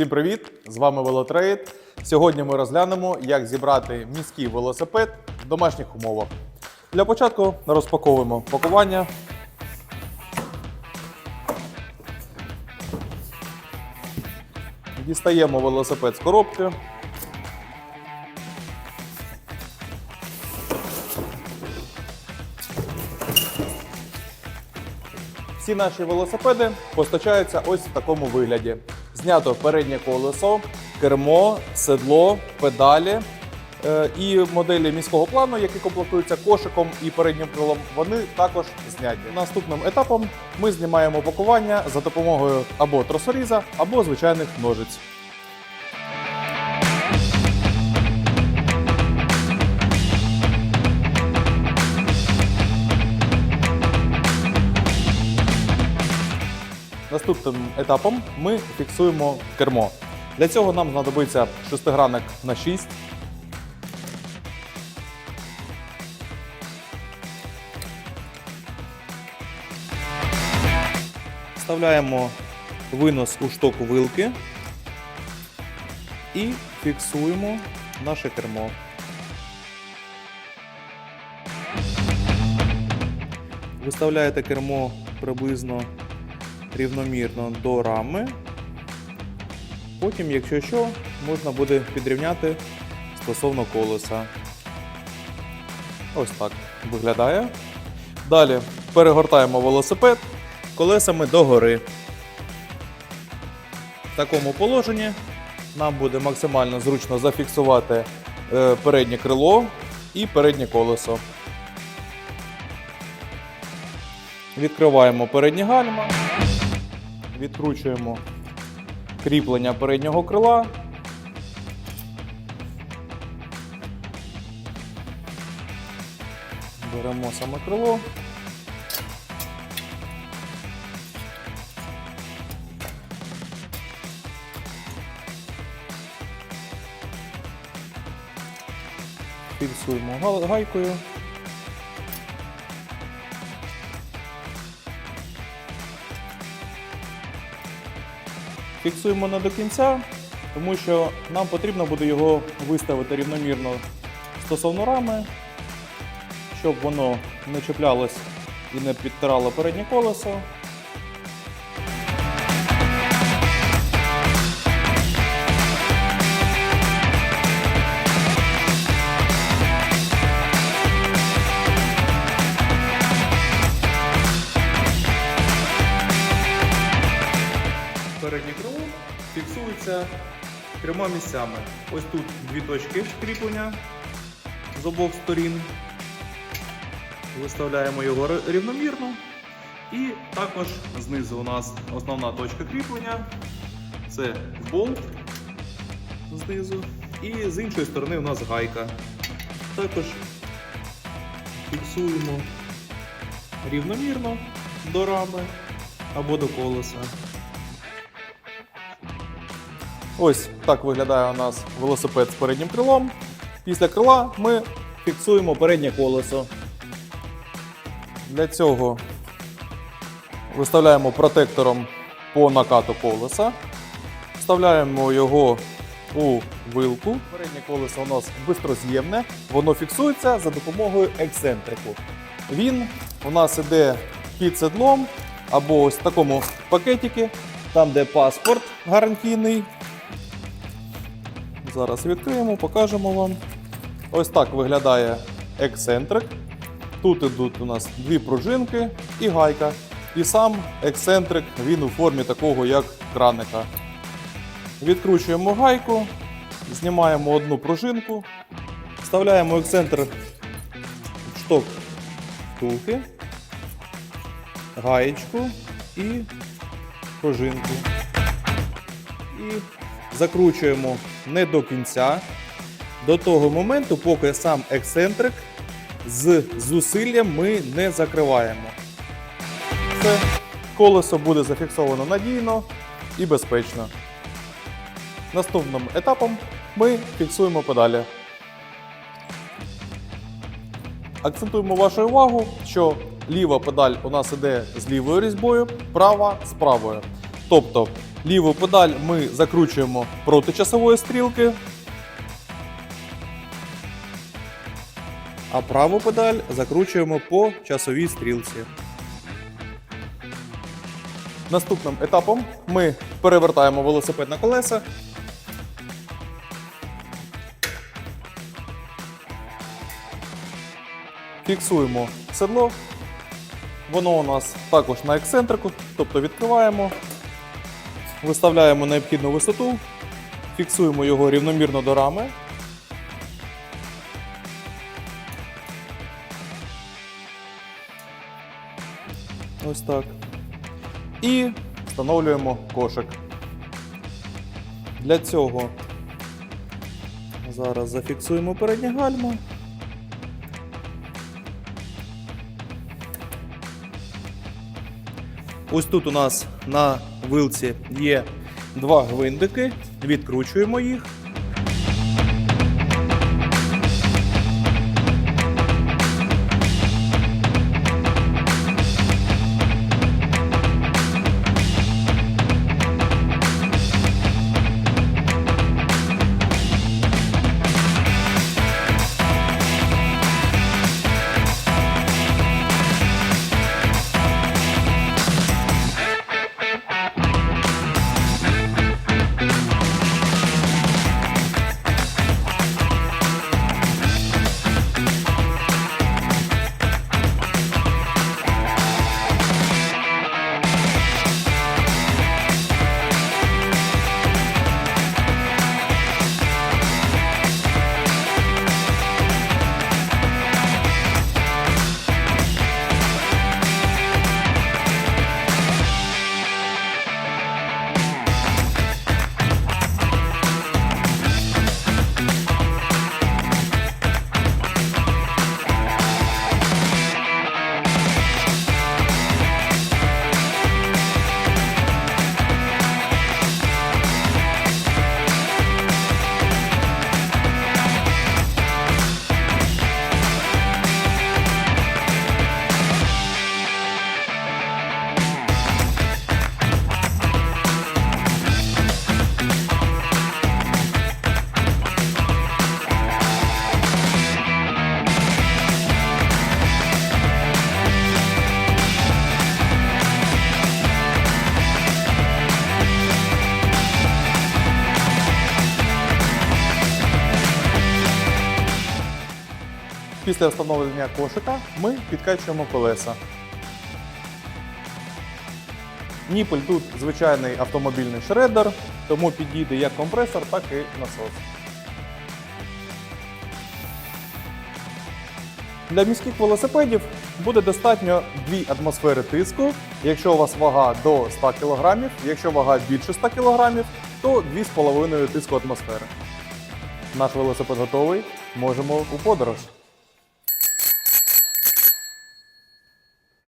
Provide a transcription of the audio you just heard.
Всім привіт! З вами Велотрейд. Сьогодні ми розглянемо, як зібрати міський велосипед в домашніх умовах. Для початку розпаковуємо пакування. Дістаємо велосипед з коробки. Всі наші велосипеди постачаються ось в такому вигляді: знято переднє колесо, кермо, седло, педалі. Е, І моделі міського плану, які комплектуються кошиком і переднім крилом, вони також зняті. Наступним етапом ми знімаємо пакування за допомогою або тросоріза, або звичайних ножиць. Наступним етапом ми фіксуємо кермо. Для цього нам знадобиться шестигранник на 6. Вставляємо винос у штоку вилки і фіксуємо наше кермо. Виставляєте кермо приблизно рівномірно до рами. Потім, якщо що, можна буде підрівняти стосовно колеса. Ось так виглядає. Далі перегортаємо велосипед колесами догори. В такому положенні нам буде максимально зручно зафіксувати е, переднє крило і переднє колесо. Відкриваємо передні гальма, відкручуємо кріплення переднього крила. Беремо саме крило. Фіксуємо гайкою. Фіксуємо не до кінця, тому що нам потрібно буде його виставити рівномірно стосовно рами, щоб воно не чіплялось і не підтирало переднє колесо. Фіксується трьома місцями. Ось тут дві точки кріплення з обох сторін. Виставляємо його рівномірно. І також знизу у нас основна точка кріплення. Це болт знизу. І з іншої сторони у нас гайка. Також фіксуємо рівномірно до рами або до колеса. Ось так виглядає у нас велосипед з переднім крилом. Після крила ми фіксуємо переднє колесо. Для цього виставляємо протектором по накату колеса, вставляємо його у вилку. Переднє колесо у нас бистроз'ємне, воно фіксується за допомогою ексцентрику. Він у нас іде під седлом або ось в такому пакетикі, там де паспорт гарантійний. Зараз відкриємо, покажемо вам. Ось так виглядає ексцентрик. Тут ідуть у нас дві пружинки і гайка. І сам ексцентрик він у формі такого, як краника. Відкручуємо гайку, знімаємо одну пружинку, вставляємо ексцентр в шток втулки, гаєчку і пружинку. І закручуємо не до кінця, до того моменту, поки сам ексцентрик з зусиллям ми не закриваємо. Все, колесо буде зафіксовано надійно і безпечно. Наступним етапом ми фіксуємо педалі. Акцентуємо вашу увагу, що ліва педаль у нас іде з лівою різьбою, права з правою. Тобто Ліву педаль ми закручуємо проти часової стрілки, а праву педаль закручуємо по часовій стрілці. Наступним етапом ми перевертаємо велосипед на колеса. Фіксуємо седло. Воно у нас також на ексцентрику, тобто відкриваємо, виставляємо необхідну висоту, фіксуємо його рівномірно до рами. Ось так. І встановлюємо кошик. Для цього зараз зафіксуємо переднє гальмо. Ось тут у нас на вилці є два гвиндики, відкручуємо їх. Після встановлення кошика ми підкачуємо колеса. Ніпель тут звичайний автомобільний шредер, тому підійде як компресор, так і насос. Для міських велосипедів буде достатньо 2 атмосфери тиску. Якщо у вас вага до 100 кг, якщо вага більше 100 кг, то 2,5 тиску атмосфери. Наш велосипед готовий. Можемо у подорож.